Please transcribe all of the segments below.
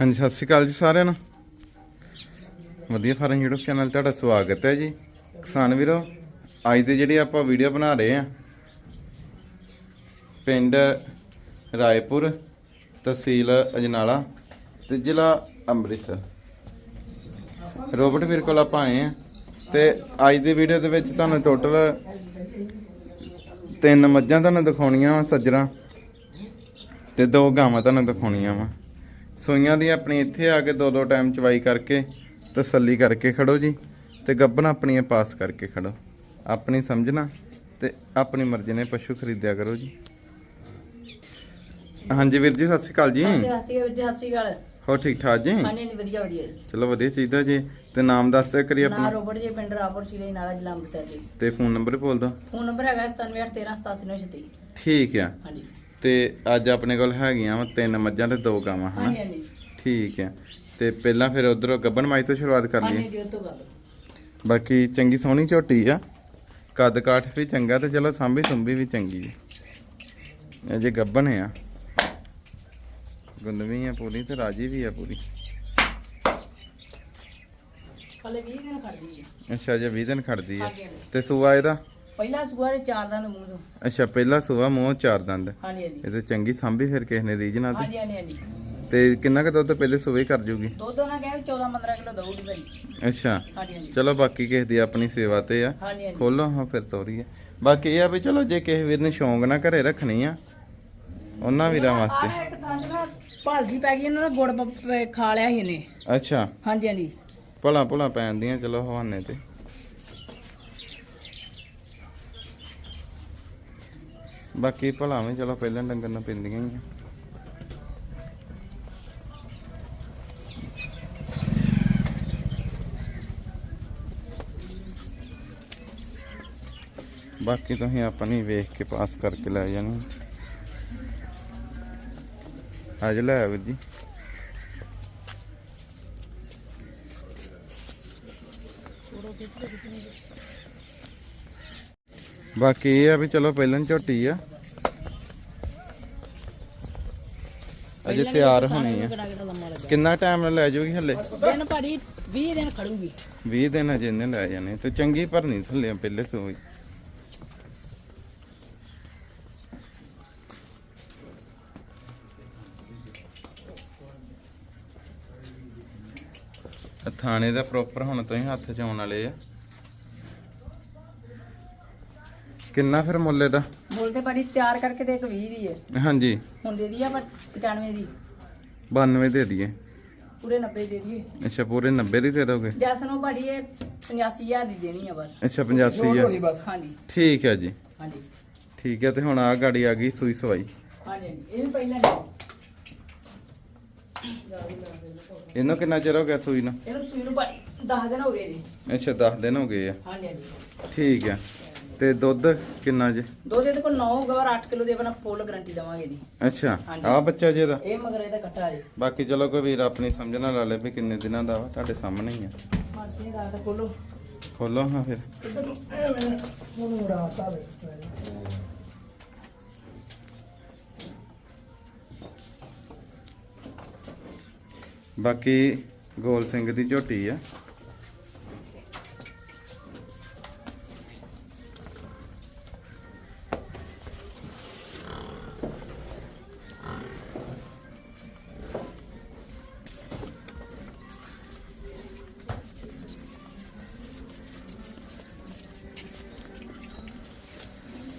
ਹਾਂਜੀ, ਸਤਿ ਸ਼੍ਰੀ ਅਕਾਲ ਜੀ ਸਾਰਿਆਂ ਨੂੰ। ਵਧੀਆ ਫਾਰਮ ਯੂਟਿਊਬ ਚੈਨਲ ਤੁਹਾਡਾ ਸਵਾਗਤ ਹੈ ਜੀ। ਕਿਸਾਨ ਵੀਰੋ, ਅੱਜ ਦੇ ਜਿਹੜੇ ਆਪਾਂ ਵੀਡੀਓ ਬਣਾ ਰਹੇ ਆ ਪਿੰਡ ਰਾਏਪੁਰ ਤਹਿਸੀਲ ਅਜਨਾਲਾ ਤੇ ਜ਼ਿਲ੍ਹਾ ਅੰਮ੍ਰਿਤਸਰ। ਰੋਬਰਟ ਵੀਰ ਕੋਲ ਆਪਾਂ ਆਏ ਆ ਤੇ ਅੱਜ ਦੀ ਵੀਡੀਓ ਦੇ ਵਿੱਚ ਤੁਹਾਨੂੰ ਟੋਟਲ ਤਿੰਨ ਮੱਝਾਂ ਤੁਹਾਨੂੰ ਦਿਖਾਉਣੀਆਂ ਸੱਜਰਾ ਤੇ ਦੋ ਗਾਵਾਂ ਤੁਹਾਨੂੰ ਦਿਖਾਉਣੀਆਂ ਵਾ। ਸੂਈਆਂ ਦੀ ਆਪਣੀ ਇੱਥੇ ਆ ਕੇ ਦੋ ਦੋ ਟਾਈਮ ਚਵਾਈ ਕਰਕੇ ਤਸੱਲੀ ਕਰਕੇ ਖੜੋ ਜੀ ਤੇ ਗੱਭਣਾ ਆਪਣੀਆਂ ਪਾਸ ਕਰਕੇ ਖੜੋ। ਆਪਣੀ ਸਮਝਣਾ ਤੇ ਆਪਣੀ ਮਰਜ਼ੀ ਨੇ ਪਸ਼ੂ ਖਰੀਦਿਆ ਕਰੋ ਜੀ। ਹਾਂਜੀ ਵੀਰ ਜੀ ਸਤਿ ਸ਼੍ਰੀ ਅਕਾਲ ਜੀ। ਹੋ ਠੀਕ ਠਾਕ ਜੀ? ਚਲੋ ਵਧੀਆ ਚਾਹੀਦਾ ਜੀ। ਤੇ ਨਾਮ ਦੱਸ ਦਿਓ ਕਰੀ ਆਪਣਾ। ਰੋਬਰਟ ਜੀ ਪਿੰਡ ਰਾਪੁਰ ਸ਼ੀਲੇ ਨਾਲਾ ਜਲੰਬ ਸਰ ਜੀ। ਤੇ ਫੋਨ ਨੰਬਰ ਬੋਲ ਦੋ ਫੋਨ ਨੰਬਰ ਹੈਗਾ 9781138796 ਠੀਕ ਆ। ਹਾਂਜੀ। ਤੇ ਅੱਜ ਆਪਣੇ ਕੋਲ ਹੈਗੀਆਂ ਵਾ ਤਿੰਨ ਮੱਝਾਂ ਤੇ ਦੋ ਗਾਵਾਂ ਹਨਾ? ਠੀਕ ਹੈ। ਤੇ ਪਹਿਲਾਂ ਫਿਰ ਉਧਰੋਂ ਗੱਬਨ ਮਾਈ ਤੋਂ ਸ਼ੁਰੂਆਤ ਕਰ ਲਈਏ। ਬਾਕੀ ਚੰਗੀ ਸੋਹਣੀ ਝੋਟੀ ਆ। ਕੱਦ ਕਾਠ ਵੀ ਚੰਗਾ ਤੇ ਚਲੋ ਸਾਂਭੀ ਸੁੰਭੀ ਵੀ ਚੰਗੀ ਹੈ ਜੇ ਗੱਬਨ ਆ। ਗੁੰਦਵੀ ਆ ਪੂਰੀ ਤੇ ਰਾਜੀ ਵੀ ਆ ਪੂਰੀ। ਹਲੇ 20 ਦਿਨ ਖੜਦੀ ਹੈ ਅੱਛਾ ਜੇ 20 ਦਿਨ ਖੜਦੀ ਹੈ ਹਾਂਜੀ, ਤੇ ਸੂਆ ਇਹਦਾ? ਪਹਿਲਾ ਸੂਆ ਤੇ ਚਾਰ ਦੰਦ ਹਾਂਜੀ ਹਾਂਜੀ। ਚੰਗੀ ਸਾਂਭੀ ਫਿਰ ਕਿਸੇ ਨੇ ਰੀਜਨਾਂ ਤੇ। ਤੇ ਕਿੰਨਾ ਕੁ ਦੁੱਧ ਪਹਿਲੇ ਸੂਏ ਕਰ ਜੂਗੀ? ਦੁੱਧ ਉਹਨਾਂ ਕਹੇ 14 15 ਕਿਲੋ ਦਊਗੀ ਭਾਈ। ਅੱਛਾ ਹਾਂਜੀ ਚਲੋ ਬਾਕੀ ਕਿਸੇ ਦੀ ਆਪਣੀ ਸੇਵਾ ਤੇ ਆ। ਖੋਲੋ ਹਾਂ ਫਿਰ ਤੋਰੀ ਆ। ਬਾਕੀ ਇਹ ਆ ਵੀ ਚਲੋ ਜੇ ਕਿਸੇ ਵੀਰ ਨੇ ਸ਼ੌਂਕ ਨਾ ਘਰੇ ਰੱਖਣੀ ਆ ਉਹਨਾਂ ਵੀਰਾਂ ਵਾਸਤੇ। ਆਹ ਪੈ ਗਈ ਇਹਨਾਂ ਨੇ ਗੁੜ ਖਾ ਲਿਆ ਸੀ ਇਹਨੇ। ਅੱਛਾ। ਹਾਂਜੀ ਹਾਂਜੀ। ਭਲਾ ਭੁਲਾ ਪੈਂਦੀਆਂ ਚਲੋ ਹਵਾਨੇ ਤੇ। ਬਾਕੀ ਭਲਾਵੇਂ ਚਲੋ ਪਹਿਲਾਂ ਡੰਗਰ ਨਾਲ ਪੈਂਦੀਆਂ ਹੀ ਆ। ਬਾਕੀ ਤੁਸੀਂ ਆਪਣੀ ਵੇਖ ਕੇ ਪਾਸ ਕਰਕੇ ਲੈ ਜਾਣੀ। ਅੱਜ ਲੈ ਆਓ ਜੀ। ਥੋੜਾ ਕਿੱਥੇ ਕਿੱਥੇ ਬਾਕੀ ਇਹ ਆ ਵੀ ਚਲੋ ਪਹਿਲਾਂ ਝੋਟੀ ਆ। ਅਜੇ ਤਿਆਰ ਹੋਣੀ ਆ। ਕਿੰਨਾ ਟਾਈਮ ਲੈ ਜਾਊਗੀ ਹੱਲੇ ਦਿਨ ਭਾੜੀ 20 ਦਿਨ ਖੜੂਗੀ। 20 ਦਿਨ ਅਜੇ ਇਹਨੇ ਲੈ ਜਾਣੇ ਤੇ ਚੰਗੀ ਭਰਨੀ ਥੱਲੇ ਪਹਿਲੇ ਤੋਂ ਹੀ ਥਾਣੇ ਦਾ ਪ੍ਰੋਪਰ ਹੁਣ ਤੋਂ ਹੀ ਹੱਥ ਚ ਆਉਣ ਵਾਲੇ ਆ। ਕਿੰਨਾ ਫਿਰ ਮੁੱਲ ਇਹਦਾ? ਮੁੱਲ ਤੇ ਬੜੀ ਤਿਆਰ ਕਰਕੇ ਤੇ ਇੱਕ 20 ਦੀ ਹੈ। ਹਾਂਜੀ। ਹੁਣ ਦੇ ਦੀ ਆ 95 ਦੀ। 92 ਦੇ ਦਈਏ। ਪੂਰੇ 90 ਦੇ ਦਈਏ। ਅੱਛਾ ਪੂਰੇ 90 ਦੀ ਦੇ ਦੋਗੇ? ਜਸਨ ਉਹ ਇਹ 85000 ਦੀ ਦੇਣੀ ਆ ਬਸ। ਅੱਛਾ 85000 ਹਾਂਜੀ। ਠੀਕ ਹੈ ਜੀ। ਹਾਂਜੀ। ਠੀਕ ਹੈ ਤੇ ਹੁਣ ਆ ਗਾੜੀ ਆ ਗਈ ਸੂਈ ਸਵਾਈ। ਹਾਂਜੀ ਇਹ ਵੀ ਪਹਿਲਾਂ ਇਹਨੂੰ ਕਿੰਨਾ ਚਿਰ ਹੋ ਗਿਆ ਸੂਈ ਨੂੰ? ਇਹਨੂੰ ਸੂਈ ਨੂੰ 10 ਦਿਨ ਹੋ ਗਏ ਜੀ। ਅੱਛਾ 10 ਦਿਨ ਹੋ ਗਏ ਆ। ਹਾਂਜੀ ਠੀਕ ਹੈ ਤੇ ਦੁੱਧ ਕਿੰਨਾ ਜੇ? ਦੁੱਧ ਇਹਦੇ ਕੋਲ 9 ਹੋਊਗਾ 8 ਕਿਲੋ ਦੀ ਆਪਣਾ ਫੁੱਲ ਗਾਰੰਟੀ ਦਵਾਂਗੇ ਜੀ ਅੱਛਾ ਆ ਬੱਚਾ ਜੇ ਦਾ ਇਹ ਮਗਰ ਇਹਦਾ ਕੱਟਾ ਜੀ। ਬਾਕੀ ਚਲੋ ਕੋਈ ਵੀਰ ਆਪਣੀ ਸਮਝ ਲਾ ਲੈ ਵੀ ਕਿੰਨੇ ਦਿਨਾਂ ਦਾ ਵਾ ਤੁਹਾਡੇ ਸਾਹਮਣੇ ਹੀ ਆ। ਖੋਲੋ ਹਾਂ ਫਿਰ। ਬਾਕੀ ਗੋਲ ਸਿੰਘ ਦੀ ਝੋਟੀ ਆ।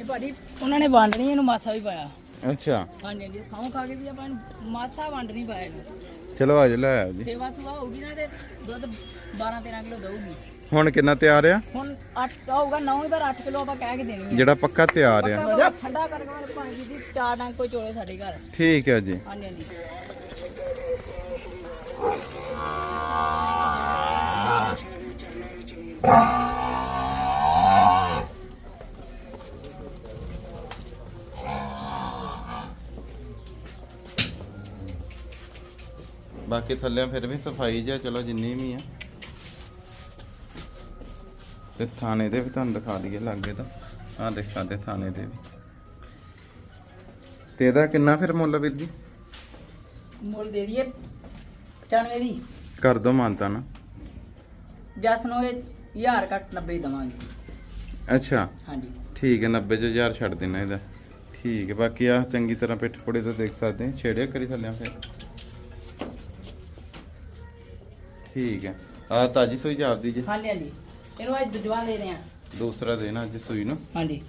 ਭਾਜੀ ਉਹਨਾਂ ਨੇ ਵੰਡ ਨਹੀਂ ਇਹਨੂੰ ਮਾਸਾ ਵੀ ਪਾਇਆ। ਅੱਛਾ। ਹਾਂਜੀ ਹਾਂਜੀ ਖਾਉ ਖਾ ਕੇ ਵੀ ਆਪਾਂ ਮਾਸਾ ਵੰਡ ਨਹੀਂ ਪਾਇਆ ਇਹਨੂੰ। ਚਲੋ ਆ ਲੈ ਆਓ ਜੀ। ਸੇਵਾ ਸੁਵਾ ਹੋਊਗੀ ਨਾ ਤੇ ਦੁੱਧ 12 13 ਕਿਲੋ ਦਊਗੀ। ਹੁਣ ਕਿੰਨਾ ਤਿਆਰ ਆ? ਹੁਣ 8 ਹੋਊਗਾ 9 ਹੀ ਪਰ 8 ਕਿਲੋ ਆਪਾਂ ਕਹਿ ਕੇ ਦੇਣੀ ਹੈ ਜਿਹੜਾ ਪੱਕਾ ਤਿਆਰ ਆ। ਪੱਕਾ ਠੰਡਾ ਕਰਕੇ ਮੈਂ ਪਾਣੀ ਦੀ ਚਾਰ ਡੰਗ ਕੋਈ ਚੋਲੇ ਸਾਡੇ ਘਰ। ਠੀਕ ਹੈ ਜੀ। ਹਾਂਜੀ ਹਾਂਜੀ। ਬਾਕੀ ਥੱਲੇ ਫਿਰ ਵੀ ਸਫ਼ਾਈ ਜਿਹਾ ਚਲੋ ਜਿੰਨੀ ਵੀ ਆ। ਤੇ ਥਾਣੇ ਦੇ ਵੀ ਤੁਹਾਨੂੰ ਦਿਖਾ ਦਈਏ ਲੱਗੇ ਤਾਂ। ਆ ਦੇਖ ਸਕਦੇ ਥਾਣੇ ਦੇ ਵੀ। ਤੇ ਇਹਦਾ ਕਿੰਨਾ ਫਿਰ ਮੁੱਲ ਵੀਰ ਜੀ? ਮੁੱਲ ਦੇ ਦਈਏ 95 ਦੀ। ਕਰ ਦੋ ਮਾਨਤਾ ਨਾ। ਜਸ ਨੂੰ ਇਹ 1000 ਘੱਟ 90 ਦਵਾਂਗੇ। ਅੱਛਾ। ਹਾਂਜੀ। ਠੀਕ ਹੈ 90 ਚ 1000 ਛੱਡ ਦੇਣਾ ਇਹਦਾ। ਠੀਕ ਹੈ ਬਾਕੀ ਆ ਚੰਗੀ ਤਰ੍ਹਾਂ ਪਿੱਠ ਫੋੜੇ ਤੋਂ ਦੇਖ ਸਕਦੇ ਛੇੜਿਆ ਕਰੀ ਥੱਲੇ ਫਿਰ। ਠੀਕ ਹੈ। ਆ ਤਾਜੀ ਸੂਈ ਜਾਪਦੀ ਜੀ। ਹਾਂਜੀ ਹਾਂਜੀ। ਇਹਨੂੰ ਅੱਜ ਦਜਵਾ ਦੇ ਰਹੇ ਆ ਦੂਸਰਾ ਦੇਣਾ ਅੱਜ ਸੂਈ ਨੂੰ। ਹਾਂਜੀ।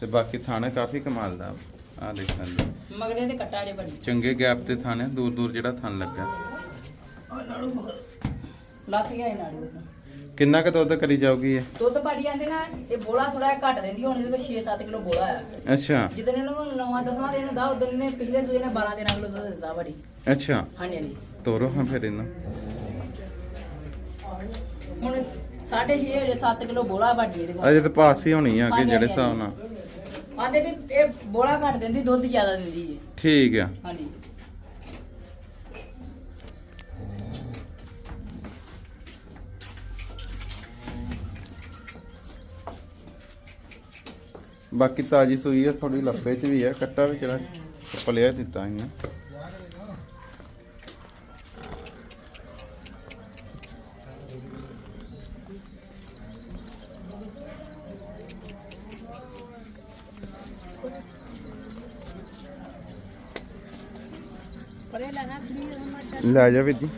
ਤੇ ਬਾਕੀ ਥਾਣਾ ਕਾਫੀ ਕਮਾਲ ਦਾ। ਆ ਦੇਖ ਸਕਦੇ ਹੋ। ਮਗਰੇ ਦੇ ਕੱਟਾ ਜੇ ਬੜੀ। ਚੰਗੇ ਗੈਪ ਤੇ ਥਾਣੇ ਦੂਰ ਦੂਰ ਜਿਹੜਾ ਥਣ ਲੱਗਾ। ਲੱਥ ਗਿਆ ਇਹ ਨਾੜੀ। ਦੇ ਕਿੰਨਾ ਕੁ ਦੁੱਧ ਕਰੀ ਜਾਊਗੀ ਇਹ? ਦੁੱਧ ਪਾੜੀ ਜਾਂਦੇ ਨਾ ਇਹ ਬੋਲਾ ਥੋੜਾ ਜਿਹਾ ਘੱਟ ਦਿੰਦੀ ਹੁਣ ਇਹਦੇ ਕੋਲ 6-7 ਕਿਲੋ ਬੋਲਾ ਆ। ਅੱਛਾ। ਜਿੱਦਣ ਇਹਨੂੰ ਨਵਾਂ ਦਸਵਾਂ ਦਿਨ ਹੁੰਦਾ ਉਦੋਂ ਇਹਨੇ ਪਿਛਲੇ ਸੂਏ ਨੇ 12 13 ਕਿਲੋ ਦੁੱਧ ਦਿੱਤਾ ਬੜੀ। ਅੱਛਾ। ਹਾਂਜੀ ਹਾਂਜੀ। ਤੋਰੋ ਹਾਂ ਫਿਰ ਇਹਨੂੰ। ਹੁਣ 6.5 ਹਜੇ 7 ਕਿਲੋ ਬੋਲਾ ਬਾਜੀ ਇਹਦੇ ਕੋਲ। ਅਜੇ ਤਾਂ ਪਾਸ ਹੀ ਹੋਣੀ ਆ ਅੱਗੇ ਹਾਂਜੀ, ਜਿਹੜੇ ਹਾਂਜੀ, ਹਿਸਾਬ ਨਾਲ। ਆਂਦੇ ਵੀ ਇਹ ਬੋਲਾ ਘੱਟ ਦਿੰਦੀ ਦੁੱਧ ਜ਼ਿਆਦਾ ਦਿੰਦੀ ਜੀ। ਠੀਕ ਆ। ਹਾਂਜੀ। ਬਾਕੀ ਤਾਜੀ ਸੂਈ ਆ ਥੋੜੀ ਲੱਪੇ ਚ ਵੀ ਆ ਕੱਟਾ ਵੀ ਜਿਹੜਾ ਪਲਿਆ ਦਿੱਤਾ ਇਹਨੇ ਲੈ ਜਾ ਵੀਰ ਜੀ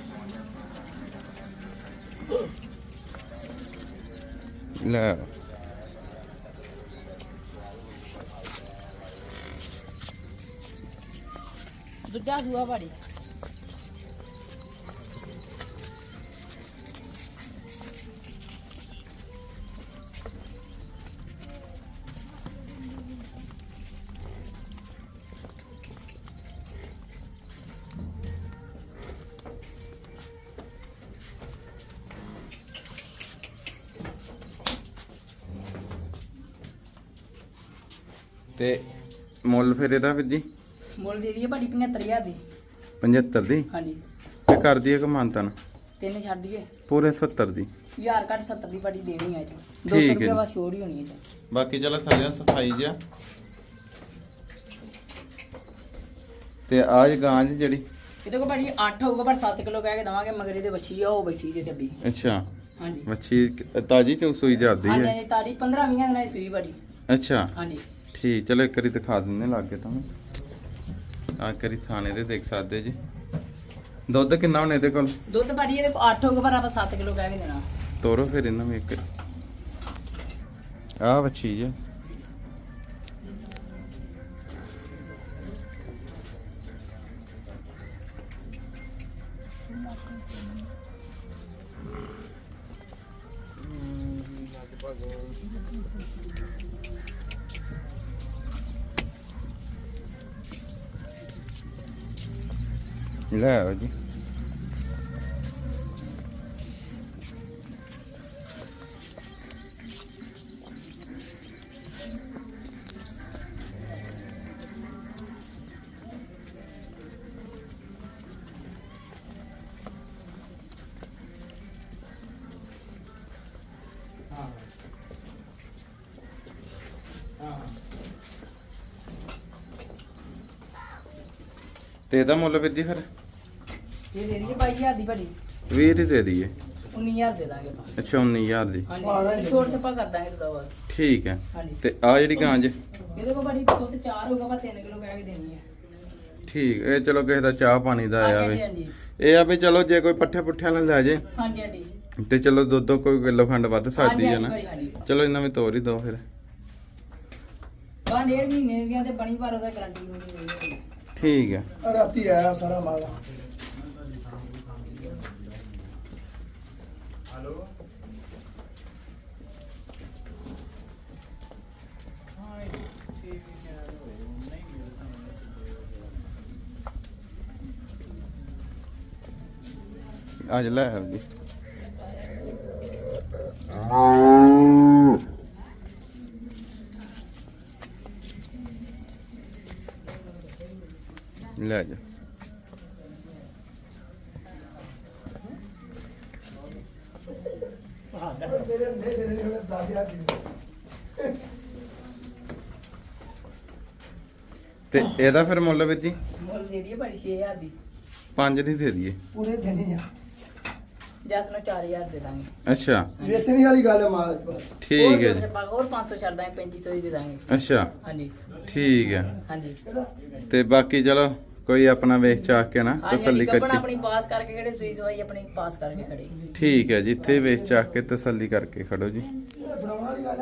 ਲੈ ਦੂਜਾ ਸੂਆ ਬਾੜੀ ਤੇ ਮੁੱਲ ਫਿਰ ਇਹਦਾ ਵੀਰ ਜੀ? ਮੁੱਲ ਦੇ ਦਈਏ ਬਾੜੀ 75000 ਦੀ। 75 ਦੀ? ਹਾਂਜੀ। ਤੇ ਕਰ ਦਈਏ ਕਮਾਨਤਨ ਤਿੰਨ ਛੱਡ ਦਈਏ। ਪੂਰੇ 70 ਦੀ। 1000 ਘੱਟ 70 ਦੀ ਬਾੜੀ ਦੇਣੀ ਹੈ ਜੀ 200 ਠੀਕ ਹੈ ਰੁਪਏ ਜੀ। ਬਸ ਛੋੜ ਹੀ ਹੋਣੀ ਹੈ ਜੀ ਬਾਕੀ ਚਲੋ ਥੱਲੇ ਸਫ਼ਾਈ ਜਿਆ ਤੇ ਆਜ ਗਾਂ ਜੀ ਜਿਹੜੀ? ਇਹਦੇ ਕੋਲ ਬਾੜੀ 8 ਹੋਊਗਾ ਪਰ 7 ਕਿਲੋ ਕਹਿ ਕੇ ਦਵਾਂਗੇ ਮਗਰੇ ਦੇ ਬੱਚੀ ਆ ਉਹ ਬੈਠੀ ਜੇ ਟੱਬੀ ਅੱਛਾ। ਹਾਂਜੀ। ਮੱਛੀ ਕ- ਤਾਜੀ ਚੋਂ ਸੂਈ ਜਾਂਦੀ ਹਾਂਜੀ ਹੈ। ਹਾਂਜੀ ਤਾਰੀ 15 20 ਦਿਨਾਂ ਦੀ ਸੂਈ ਬਾੜੀ ਅੱਛਾ। ਹਾਂਜੀ। ਠੀਕ ਚਲੋ ਇੱਕ ਵਾਰੀ ਦਿਖਾ ਦਿੰਦੇ ਲਾਗੇ ਤੁਹਾਨੂੰ ਆ ਕਰੀ ਥਾਣੇ ਦੇ ਦੇਖ ਸਕਦੇ ਜੀ। ਦੁੱਧ ਕਿੰਨਾ ਹੁਣ ਇਹਦੇ ਕੋਲ? ਦੁੱਧ ਬਾੜੀ ਇਹਦੇ ਕੋਲ 8 ਹੋਊਗਾ ਪਰ ਆਪਾਂ 7 ਕਿਲੋ ਕਹਿ ਕੇ ਦੇਣਾ। ਤੋਰੋ ਫਿਰ ਇਹਨਾਂ ਨੂੰ ਇੱਕ। ਆ ਬੱਚੀ ਜੀ। ਲੈ ਆਓ ਜੀ ਤੇ ਇਹਦਾ ਮੁੱਲ ਵੀਰ ਜੀ ਫਿਰ ਇਹ ਦੇ ਦਈਏ 22000 ਦੀ ਬਾੜੀ। 20 ਹੀ ਦੇ ਦਈਏ। 19000 ਦੇ ਦਾਂਗੇ ਆਪਾਂ। ਅੱਛਾ 19000 ਦੀ। ਹਾਂਜੀ ਛੋਟ ਛੱਪਾ ਕਰ ਦਾਂਗੇ ਥੋੜਾ ਬਹੁਤ। ਠੀਕ ਹੈ। ਹਾਂਜੀ। ਤੇ ਆ ਜਿਹੜੀ ਗਾਂ ਜੇ ਇਹਦੇ ਕੋਲ ਬਾੜੀ ਦੁੱਧ 4 ਹੋਊਗਾ ਪਰ 3 ਕਿਲੋ ਕਹਿ ਕੇ ਦੇਣੀ ਹੈ। ਠੀਕ ਇਹ ਚਲੋ ਕਿਸੇ ਦਾ ਚਾਹ ਪਾਣੀ ਦਾ ਆਇਆ ਹਾਂਜੀ ਵੇ ਹਾਂਜੀ ਇਹ ਆ ਵੀ ਚਲੋ ਜੇ ਕੋਈ ਪੱਠੇ ਪੁੱਠਿਆਂ ਨਾਲ ਲੈ ਜੇ। ਹਾਂਜੀ ਹਾਂਜੀ। ਤੇ ਚਲੋ ਦੁੱਧ ਕੋਈ ਕਿਲੋ ਖੰਡ ਵੱਧ ਸਕਦੀ ਹੈ ਨਾ। ਚਲੋ ਇਹਨਾਂ ਵਿੱਚ ਤੋਰ ਹੀ ਦੋ ਫਿਰ। ਬਾਹਰ ਡੇਢ ਮਹੀਨੇ ਦੀਆਂ ਤੇ ਬਣੀ ਪਰ ਉਹਦਾ ਗਾਰੰਟੀ ਨਹੀਂ ਹੋਈ ਠੀਕ ਹੈ। ਰਾਤੀ ਆਇਆ ਸਾਰਾ ਮਾਲ। ਅੱਜ ਲੈ ਆਓ ਜੀ। ਲੈ ਜਾ। ਤੇਰੇ ਨੇ ਤੇਰੇ ਨੇ 10000 ਦੀ ਤੇ ਇਹਦਾ ਫਿਰ ਮੁੱਲ ਵੀਰ ਜੀ? ਮੁੱਲ ਦੇ ਦਈਏ ਬੜੀ 6000 ਦੀ। ਪੰਜ ਨਹੀਂ ਦੇ ਦਈਏ। ਪੂਰੇ ਦੇਣੀ ਆ। ਜਸ ਨੂੰ 4000 ਦੇ ਦਾਂਗੇ। ਅੱਛਾ। ਵੇਚਣੀ ਵਾਲੀ ਗੱਲ ਹੈ ਮਾਲ ਚ ਬਸ ਠੀਕ ਹੈ ਜੀ। ਹੋਰ 500 ਛੱਡ ਦਾਂਗੇ 35 ਤੋਂ ਹੀ ਦੇ ਦਾਂਗੇ। ਅੱਛਾ। ਹਾਂਜੀ। ਠੀਕ ਹੈ। ਹਾਂਜੀ। ਤੇ ਬਾਕੀ ਚਲੋ ਕੋਈ ਆਪਣਾ ਵੇਚ ਚਾਹ ਕੇ ਨਾ ਤਸੱਲੀ ਕਰਕੇ ਆਪਣੀ ਪਾਸ ਕਰਕੇ ਖੜੇ ਸੂਈ ਸਵਾਈ ਆਪਣੀ ਪਾਸ ਕਰਕੇ ਖੜੇ। ਠੀਕ ਹੈ ਜਿੱਥੇ ਵੇਚ ਚਾਹ ਕੇ ਤਸੱਲੀ ਕਰਕੇ ਖੜੋ ਜੀ। ਬਣਾਉਣ ਵਾਲੀ ਗੱਲ ਹੈ